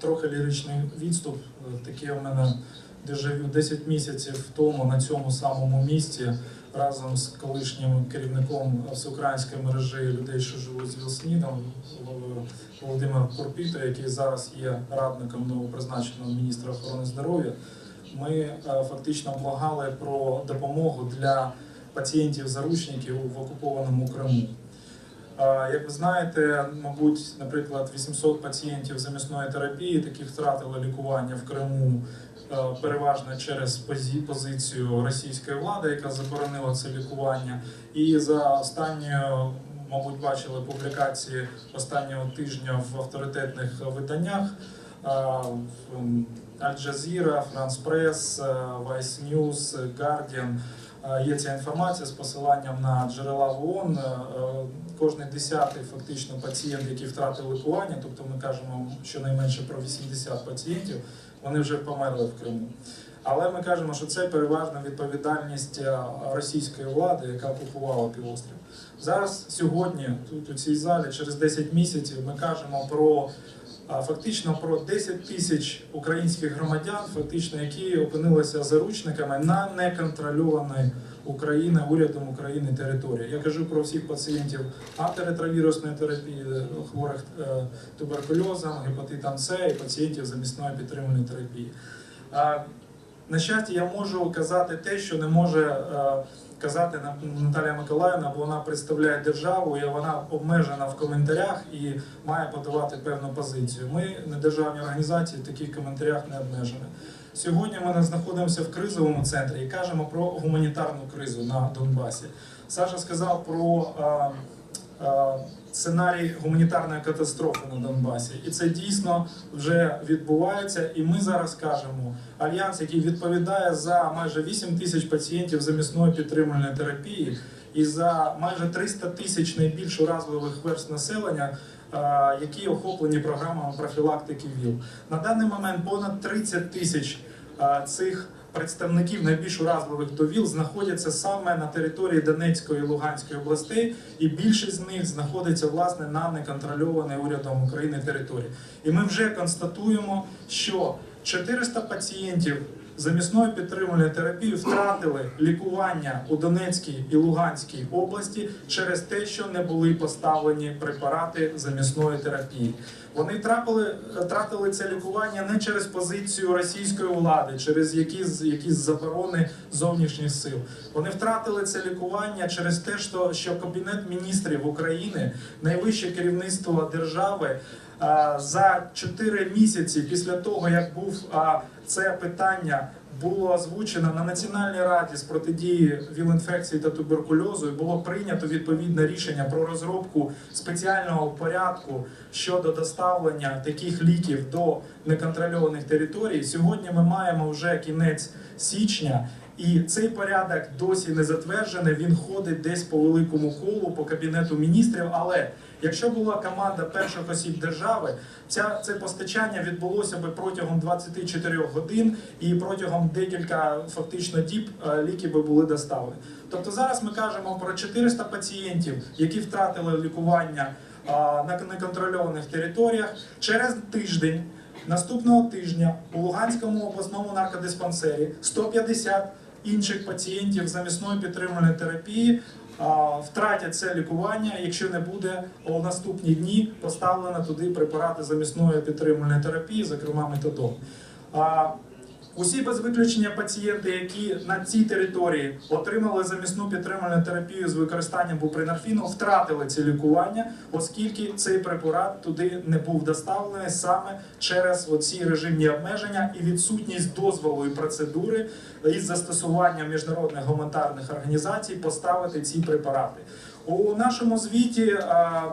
трохи ліричний відступ. Е, Таке у мене дежавю 10 місяців тому на цьому самому місці разом з колишнім керівником всеукраїнської мережі людей, що живуть з ВІЛ-СНІДом, Володимиром Курпіто, який зараз є радником новопризначеного міністра охорони здоров'я. Ми е, фактично благали про допомогу для пацієнтів-заручників в окупованому Криму. Е, Як ви знаєте, мабуть, наприклад, 800 пацієнтів замісної терапії, які втратили лікування в Криму е, переважно через позицію російської влади, яка заборонила це лікування. І за останньою, мабуть, бачили публікації останнього тижня в авторитетних виданнях. Аль-Джазіра, Франс Прес, Vice News, Guardian. Є ця інформація з посиланням на джерела в ООН. Е, Кожний десятий фактично пацієнт, який втратив лікування, тобто ми кажемо щонайменше про 80 пацієнтів, вони вже померли в Криму. Але ми кажемо, що це переважна відповідальність е, російської влади, яка окупувала півострів. Зараз, сьогодні, тут у цій залі, через 10 місяців, ми кажемо про фактично про 10 тисяч українських громадян, фактично, які опинилися заручниками на неконтрольованій Україна, урядом України території. Я кажу про всіх пацієнтів антиретровірусної терапії, хворих е, туберкульозом, гепатитом С і пацієнтів замісної підтриманої терапії. На щастя, я можу казати те, що не може е, казати Наталія Миколаївна, бо вона представляє державу, і вона обмежена в коментарях і має подавати певну позицію. Ми не державні організації таких коментарях не обмежені. Сьогодні ми знаходимося в кризовому центрі і кажемо про гуманітарну кризу на Донбасі. Саша сказав про е, сценарій гуманітарної катастрофи на Донбасі, і це дійсно вже відбувається. І ми зараз кажемо альянс, який відповідає за майже 8 тисяч пацієнтів замісної підтримувальної терапії і за майже 300 тисяч найбільш уразливих верст населення. е, Які охоплені програмами профілактики ВІЛ на даний момент понад 30 тисяч е, цих представників найбільш уразливих довіл знаходяться саме на території Донецької і Луганської областей, і більшість з них знаходиться власне на неконтрольованій урядом України території. І ми вже констатуємо, що 400 пацієнтів замісної підтримувальної терапії втратили лікування у Донецькій і Луганській області через те, що не були поставлені препарати замісної терапії. Вони трапили, тратили це лікування не через позицію російської влади, через якісь, якісь заборони зовнішніх сил. Вони втратили це лікування через те, що, що Кабінет міністрів України, найвище керівництво держави, за 4 місяці після того, як був це питання. Було озвучено на Національній раді з протидії ВІЛ-інфекції та туберкульозу і було прийнято відповідне рішення про розробку спеціального порядку щодо доставлення таких ліків до неконтрольованих територій. Сьогодні ми маємо вже кінець січня, і цей порядок досі не затверджений. Він ходить десь по великому колу по кабінету міністрів. Але якщо була команда перших осіб держави, ця це постачання відбулося би протягом 24 годин, і протягом декілька фактично діб е, ліки би були доставлені. Тобто зараз ми кажемо про 400 пацієнтів, які втратили лікування а, на неконтрольованих територіях через тиждень. Наступного тижня у Луганському обласному наркодиспансері 150 інших пацієнтів замісної підтримувальної терапії втратять це лікування, якщо не буде у наступні дні поставлено туди препарати замісної підтримувальної терапії, зокрема метадон. Усі без виключення пацієнти, які на цій території отримали замісну підтримувальну терапію з використанням бупринорфіну, втратили це лікування, оскільки цей препарат туди не був доставлений саме через оці режимні обмеження і відсутність дозволу і процедури із застосуванням міжнародних гуманітарних організацій поставити ці препарати. У нашому звіті,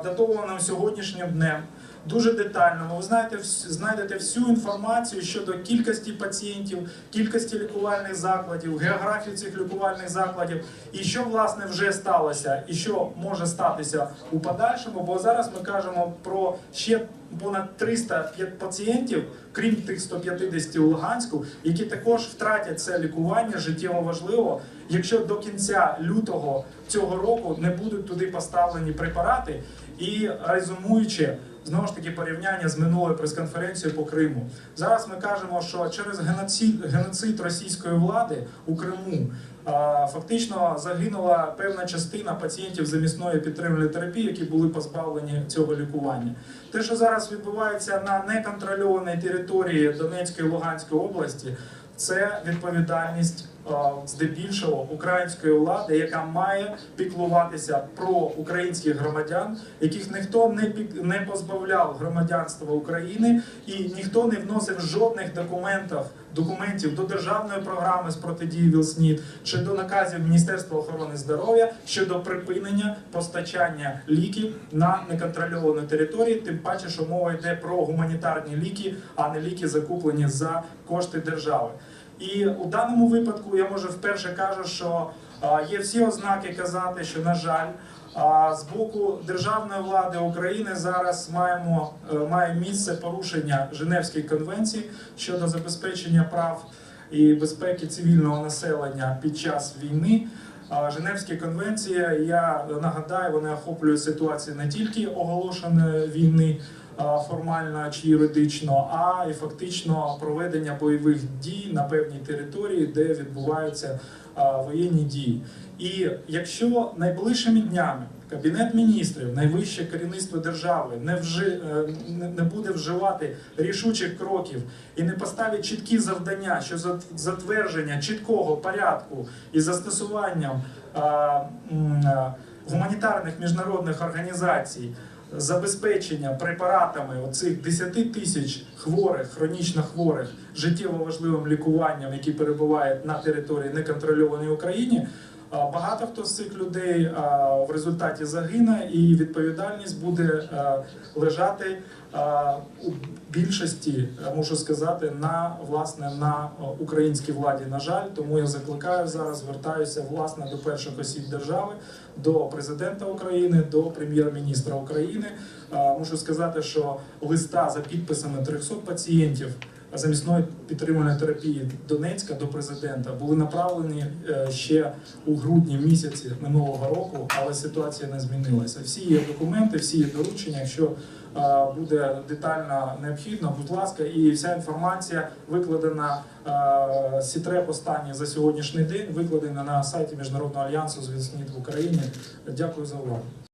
датованому сьогоднішнім днем, дуже детально. Ви знаєте, знайдете всю інформацію щодо кількості пацієнтів, кількості лікувальних закладів, географії цих лікувальних закладів, і що власне вже сталося, і що може статися у подальшому. Бо зараз ми кажемо про ще понад 300 п'я- пацієнтів, крім тих 150 у Луганську, які також втратять це лікування життєво важливо, якщо до кінця лютого цього року не будуть туди поставлені препарати. І резюмуючи, знову ж таки порівняння з минулою прес-конференцією по Криму. Зараз ми кажемо, що через геноцид, російської влади у Криму фактично загинула певна частина пацієнтів замісної підтримної терапії, які були позбавлені цього лікування. Те, що зараз відбувається на неконтрольованій території Донецької і Луганської області, це відповідальність здебільшого української влади, яка має піклуватися про українських громадян, яких ніхто не не позбавляв громадянства України, і ніхто не вносив жодних документів документів до державної програми з протидії ВІЛ-СНІД чи до наказів Міністерства охорони здоров'я щодо припинення постачання ліків на неконтрольованій території, тим паче, що мова йде про гуманітарні ліки, а не ліки закуплені за кошти держави. І у даному випадку я може вперше кажу, що є всі ознаки казати, що на жаль. З боку державної влади України зараз маємо е, має місце порушення Женевської конвенції щодо забезпечення прав і безпеки цивільного населення під час війни. А Женевські конвенції, я нагадаю, вони охоплюють ситуацію не тільки оголошеної війни формально чи юридично, а і фактично проведення бойових дій на певній території, де відбуваються воєнні дії. І якщо найближчими днями Кабінет міністрів, найвище керівництво держави не вжи, е, не- буде вживати рішучих кроків і не поставить чіткі завдання що за затвердження чіткого порядку і застосуванням гуманітарних міжнародних організацій. Забезпечення препаратами оцих 10 тисяч хворих, хронічно хворих, життєво важливим лікуванням, які перебувають на території неконтрольованої Україні, а, Багато хто з цих людей в результаті загине, і відповідальність буде лежати у більшості, можу сказати, на власне на українській владі. На жаль, тому я закликаю зараз, звертаюся власне до перших осіб держави, до президента України, до прем'єр-міністра України. Мушу сказати, що листа за підписами 300 пацієнтів замісної підтриманої терапії Донецька до президента були направлені е, ще у грудні місяці минулого року, але ситуація не змінилася. Всі є документи, всі є доручення. Якщо е, буде детально необхідно, будь ласка, і вся інформація викладена е, сітреп останній за сьогоднішній день, викладена на сайті Міжнародного альянсу з в Україні. Дякую за увагу.